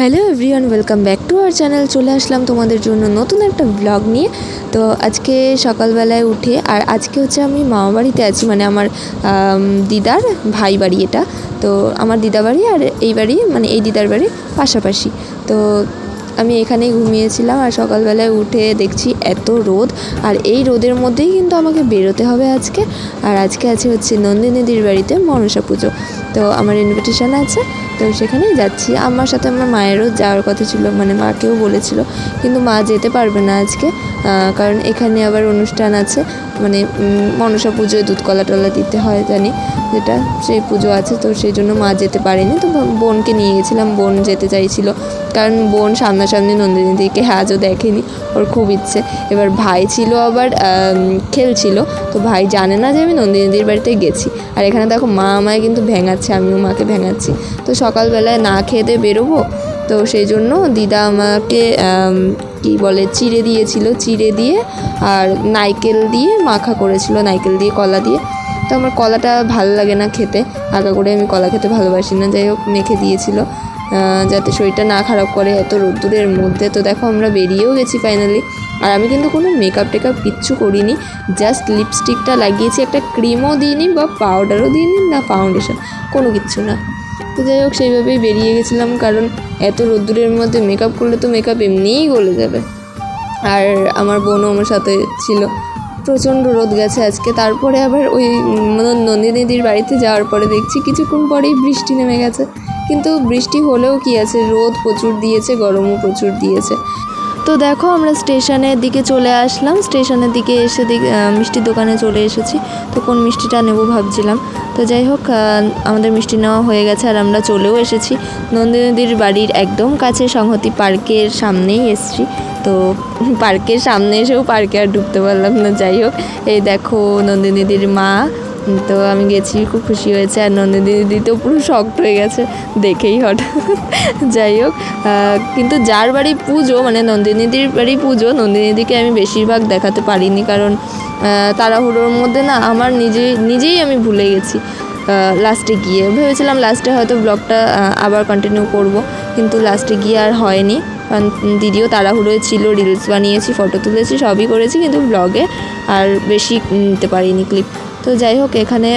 Hello everyone, welcome back to our channel. চলে আসলাম তোমাদের জন্য নতুন একটা ব্লগ নিয়ে। তো আজকে সকালবেলায় উঠে, আর আজকে হচ্ছে আমি মামা বাড়িতে আছি মানে আমার দিদার ভাই বাড়ি এটা। তো আমার দিদা বাড়ি আর এই বাড়ি মানে এই দিদার বাড়ি পাশাপাশি। তো আমি এখানেই ঘুমিয়েছিলাম আর সকালবেলায় উঠে দেখছি এত রোদ। আর এই রোদের মধ্যেই কিন্তু আমাকে বেরোতে হবে আজকে। আর আজকে আছে হচ্ছে নন্দিনীদির বাড়িতে মনসা পুজো। তো আমার ইনভিটেশন আছে, তো সেখানেই যাচ্ছি। আমার সাথে আমার মায়েরও যাওয়ার কথা ছিল মানে মাকেও বলেছিল। কিন্তু মা যেতে পারবে না আজকে কারণ এখানে আবার অনুষ্ঠান আছে। মানে মনসা পুজোয় দুধ কলা টলা দিতে হয় জানি, যেটা সেই পুজো আছে, তো সেই জন্য মা যেতে পারেনি। তো বোনকে নিয়ে গেছিলাম, বোন যেতে চাইছিল, কারণ বোন সামনাসামনি নন্দিনীদিকে আজও দেখেনি, ওর খুব ইচ্ছে। এবার ভাই ছিল আবার খেলছিল, তো ভাই জানে না যে আমি নন্দিনীদির বাড়িতে গেছি। আর এখানে দেখো, মা আমায় কিন্তু ভেঙাচ্ছে, আমিও মাকে ভেঙাচ্ছি। তো সকালবেলায় না খেয়ে দিয়ে বেরোবো? তো সেই জন্য দিদা আমাকে আম, কি বলে চিড়ে দিয়েছিল চিড়ে দিয়ে আর নাইকেল দিয়ে মাখা করেছিল নাইকেল দিয়ে কলা দিয়ে। তো আমার কলাটা ভালো লাগে না খেতে আগা করে আমি কলা খেতে ভালোবাসি না যাই হোক মেখে দিয়েছিল। যাতে শরীরটা না খারাপ করে এত রোদ্দুরের মধ্যে। তো দেখো আমরা বেরিয়েও গেছি ফাইনালি আর আমি কিন্তু কোনো মেকআপ টেকআপ কিচ্ছু করিনি জাস্ট লিপস্টিকটা লাগিয়েছি একটা ক্রিমও দিইনি বা পাউডারও দিইনি না ফাউন্ডেশন কোনো কিচ্ছু না। তো যাই হোক, সেইভাবেই বেরিয়ে গেছিলাম, কারণ এত রোদ্দুরের মধ্যে মেকআপ করলে তো মেকআপ এমনিই গলে যাবে। আর আমার বোনও আমার সাথে ছিল। প্রচণ্ড রোদ গেছে আজকে। তারপরে আবার ওই নন্দী নন্দিনীদির বাড়িতে যাওয়ার পরে দেখছি কিছুক্ষণ পরেই বৃষ্টি নেমে গেছে। কিন্তু বৃষ্টি হলেও কি আছে? রোদ প্রচুর দিয়েছে, গরমও প্রচুর দিয়েছে। তো দেখো আমরা স্টেশনের দিকে চলে আসলাম। স্টেশনের দিকে এসে মিষ্টির দোকানে চলে এসেছি। তো কোন মিষ্টিটা নেব ভাবছিলাম। তো যাই হোক আমাদের মিষ্টি নেওয়া হয়ে গেছে আর আমরা চলেও এসেছি। নন্দিনীদির বাড়ির একদম কাছে সংহতি পার্কের সামনেই এসেছি। তো পার্কের সামনে এসেও পার্কে আর ঢুকতে পারলাম না। যাই হোক, এই দেখো নন্দিনীদির মা তো আমি গেছি, খুব খুশি হয়েছে আর নন্দিনী তো পুরো শক্ত হয়ে গেছে, দেখেই হঠাৎ। যাই হোক কিন্তু যার বাড়ি পুজো মানে নন্দিনীদির বাড়ি পুজো নন্দিনীদিকে আমি বেশিরভাগ দেখাতে পারিনি কারণ তাড়াহুড়োর মধ্যে না আমার নিজে নিজেই আমি ভুলে গেছি। লাস্টে গিয়ে। ভেবেছিলাম লাস্টে হয়তো ব্লগটা আবার কন্টিনিউ করব, কিন্তু লাস্টে গিয়ে আর হয়নি। কারণ দিদিও তাড়াহুড়োয় ছিল রিলস বানিয়েছি ফটো তুলেছি, সবই করেছি, কিন্তু ব্লগে আর বেশি নিতে পারিনি ক্লিপ তো যাই হোক, এখানে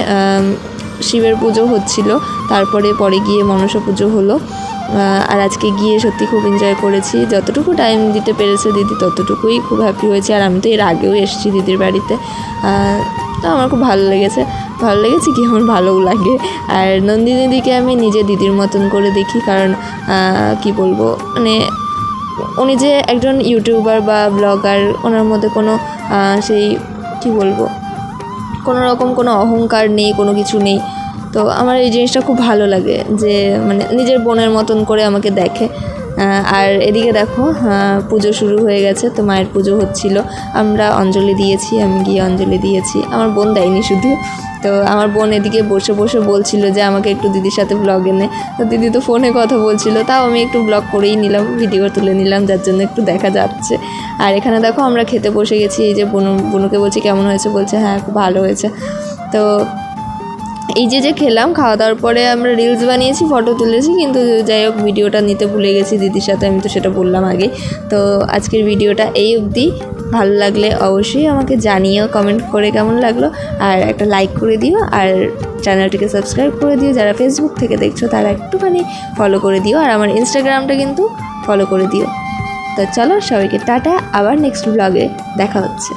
শিবের পুজো হচ্ছিল, তারপরে পরে গিয়ে মনসা পুজো হলো। আর আজকে গিয়ে সত্যি খুব এনজয় করেছি। যতটুকু টাইম দিতে পেরেছে দিদি, ততটুকুই খুব হ্যাপি হয়েছে। আর আমি তো এর আগেও এসেছি দিদির বাড়িতে। তো আমার খুব ভালো লেগেছে। ভালো লেগেছে, কি আমার ভালোও লাগে। আর নন্দিনীদিকে আমি নিজে দিদির মতন করে দেখি, কারণ কি বলব মানে উনি যে একজন ইউটিউবার বা ব্লগার, ওনার মধ্যে কোনো সেই, কি বলব, কোনো রকম কোনো অহংকার নেই, কোনো কিছু নেই। তো আমার এই জিনিসটা খুব ভালো লাগে যে মানে নিজের বোনের মতন করে আমাকে দেখে। আর এদিকে দেখো পুজো শুরু হয়ে গেছে, তো মায়ের পুজো হচ্ছিল। আমরা অঞ্জলি দিয়েছি, আমি গিয়ে অঞ্জলি দিয়েছি। আমার বোন দেয়নি শুধু। তো আমার বোন এদিকে বসে বসে বলছিল যে আমাকে একটু দিদির সাথে ব্লগ এনে। তো দিদি তো ফোনে কথা বলছিল, তাও আমি একটু ব্লগ করেই নিলাম ভিডিও তুলে নিলাম, যার জন্য একটু দেখা যাচ্ছে। আর এখানে দেখো আমরা খেতে বসে গেছি, এই যে বনু, বনুকে বলছি কেমন হয়েছে? বলছে হ্যাঁ খুব ভালো হয়েছে। তো এই যে যে খেলাম, খাওয়া দাওয়ার পরে আমরা রিলস বানিয়েছি ফটো তুলেছি, কিন্তু যাই হোক ভিডিওটা নিতে ভুলে গেছি, দিদির সাথে আমি তো সেটা বললাম আগে। তো আজকের ভিডিওটা এই অবধি। ভালো লাগলে অবশ্যই আমাকে জানিও কমেন্ট করে কেমন লাগল, আর একটা লাইক করে দিও, আর চ্যানেলটিকে সাবস্ক্রাইব করে দিও। যারা ফেসবুক থেকে দেখছ, তারা একটুখানি ফলো করে দিও, আর আমার ইনস্টাগ্রামটা কিন্তু ফলো করে দিও। তো চলো, সবাইকে টাটা, আবার নেক্সট ব্লগে দেখা হচ্ছে।